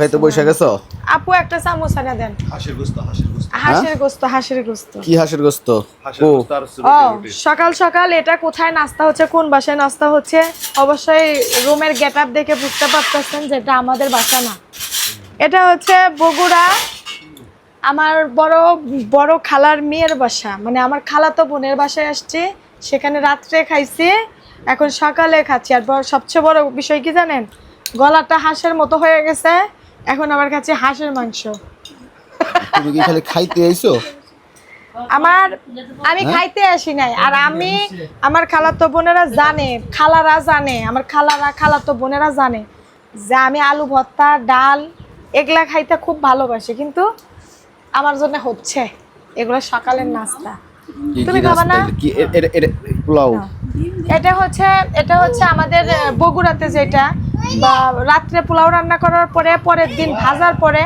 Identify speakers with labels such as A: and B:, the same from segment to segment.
A: খাইতে বসে গেছো?
B: আপু একটা সামোসা না দেন।
C: হাঁসের গোস্ত হাঁসের গোস্ত।
B: হাঁসের গোস্ত হাঁসের গোস্ত।
A: কি হাঁসের গোস্ত?
C: হাঁসের
A: ও।
C: গোস্ত আর
B: ও
C: রুটি রুটি।
B: সকাল সকাল এটা কোথায় নাস্তা হচ্ছে কোন বাসায় নাস্তা হচ্ছে? অবশ্যই রুমের গেট আপ দেখে বুঝতে পারতেছেন যে এটা আমাদের বাসা না। এটা হচ্ছে বগুড়া আমার বড় বড় খালার মেয়ের বাসা। মানে আমার খালা তো বোনের বাসায় আসছে সেখানে রাত্রে খাইছি এখন সকালে খাচ্ছি। আর সবচেয়ে বড় বিষয় কি জানেন? গলাটা হাঁসের মতো হয়ে গেছে এখন আমার কাছে হাঁসের মাংস।
A: তুমি কি খালি খাইতে আইছো?
B: আমার আমি খাইতে আসি নাই। আর আমি আমার খালাতো বোনেরা জানে খালারা জানে আমার খালারা খালাতো বোনেরা জানে যে আমি আলু ভর্তা ডাল এগুলা খাইতে খুব ভালোবাসি। কিন্তু আমার জন্য হচ্ছে এগুলো সকালের নাস্তা। তুমি খাবা না? এটা? হচ্ছে এটা হচ্ছে আমাদের বগুড়াতে যেটা বা রাত্রে পোলাও রান্না করার পরে পরের দিন ভাজার পরে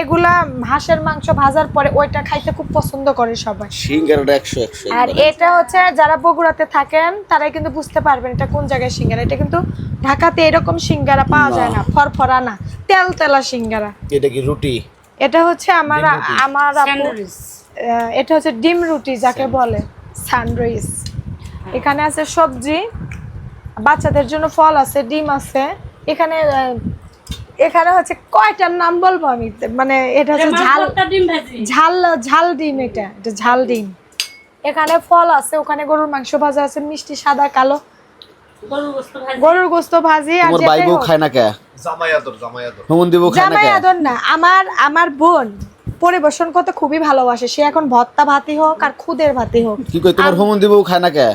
B: এগুলা হাঁসের মাংস ভাজার পরে ওইটা খাইতে খুব পছন্দ করে সবাই।
A: সিঙ্গারাটা একশো একশো
B: আর এটা হচ্ছে যারা বগুড়াতে থাকেন তারাই কিন্তু বুঝতে পারবেন এটা কোন জায়গায় সিঙ্গারা। এটা কিন্তু ঢাকাতে এরকম সিঙ্গারা পাওয়া যায় না ফরফরা না তেল তেলা সিঙ্গারা।
A: এটা কি রুটি?
B: এটা হচ্ছে আমার আমার আহ, এটা হচ্ছে ডিম রুটি যাকে বলে স্যান্ডউইচ এখানে আছে সবজি বাচ্চাদের জন্য ফল আছে ডিম আছে এখানে এখানে হচ্ছে কয়টার নাম বলব আমি? মানে এটা হচ্ছে ঝাল ঝাল ঝাল ডিম এটা এটা ঝাল ডিম। এখানে ফল আছে ওখানে গরুর মাংস ভাজা আছে মিষ্টি সাদা কালো। গরুর গোস্ত ভাজি? আর
A: তোমার ভাই বউ খায় না কে?
C: জামাই আদর
A: হুমন দিব খায় না
B: আদর না আমার আমার বোন পরিবেশন করতে খুবই ভালোবাসে। সে এখন ভত্তা ভাতি হোক আর খুদের ভাতি হোক।
A: কি কই তোমার হুমন দিব খায় না কে?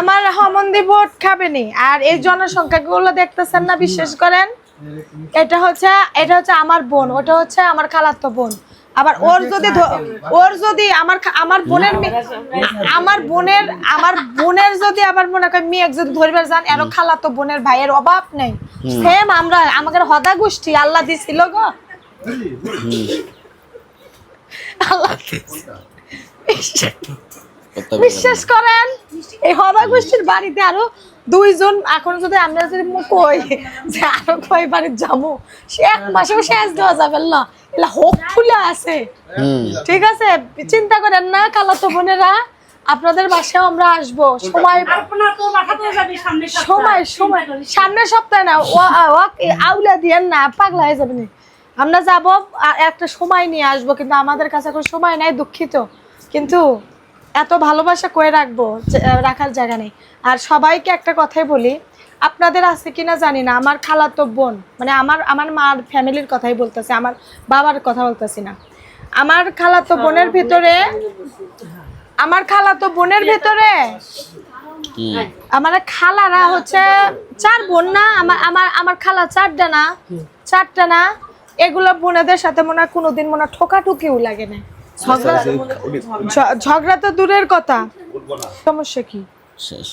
B: আমার হমন্দি ভোট খাবেনি। আর এই জনসংখ্যাগুলো দেখতেছেন না বিশ্বাস করেন? এটা হচ্ছে এটা হচ্ছে আমার বোন ওটা হচ্ছে আমার খালাতো বোন। আবার ওর যদি ওর যদি আমার আমার বোনের আমার বোনের আমার বোনের যদি আবার মনে করেন মেয়ে যদি ধরিবার যান এর খালাতো বোনের ভাইয়ের অভাব নেই। সেম আমরা আমাদের হদা গোষ্ঠী আল্লাহ দিছিল গো। আল্লাহ বিশ্বাস করেন? এই হবা গোষ্ঠীর বাড়িতে আরও দুইজন এখন যদি আমরা যদি কই যে আরও কয় বাড়ির যাব সে এক মাসেও শেষ দেওয়া যাবে না। এলা হোপ ফুলে আছে। ঠিক আছে? চিন্তা করেন না কালাতো বোনেরা আপনাদের বাসায় আমরা আসব। সময় সময় সময়। সামনের সপ্তাহে না আউলা দিয়েন না পাগলা হয়ে যাবেন আমরা যাব একটা সময় নিয়ে আসব কিন্তু আমাদের কাছে এখন সময় নাই দুঃখিত। কিন্তু এত ভালোবাসা করে রাখব রাখার জায়গা নেই। আর সবাইকে একটা কথাই বলি আপনাদের আছে কিনা জানি না আমার খালাতো বোন মানে আমার আমার মার ফ্যামিলির কথাই বলতেছে আমার বাবার কথা বলতেছি না। আমার খালাতো বোনের ভিতরে আমার খালাতো বোনের ভিতরে? আমার খালারা হচ্ছে চার বোন না আমার আমার আমার খালা চারটা না চারটা না এগুলো বোনেদের সাথে মনে হয় কোনোদিন মনে হয় ঠোকাঠুকিও লাগে না। ঝগড়া তো দূরের কথা। সমস্যা কি?
A: শেষ।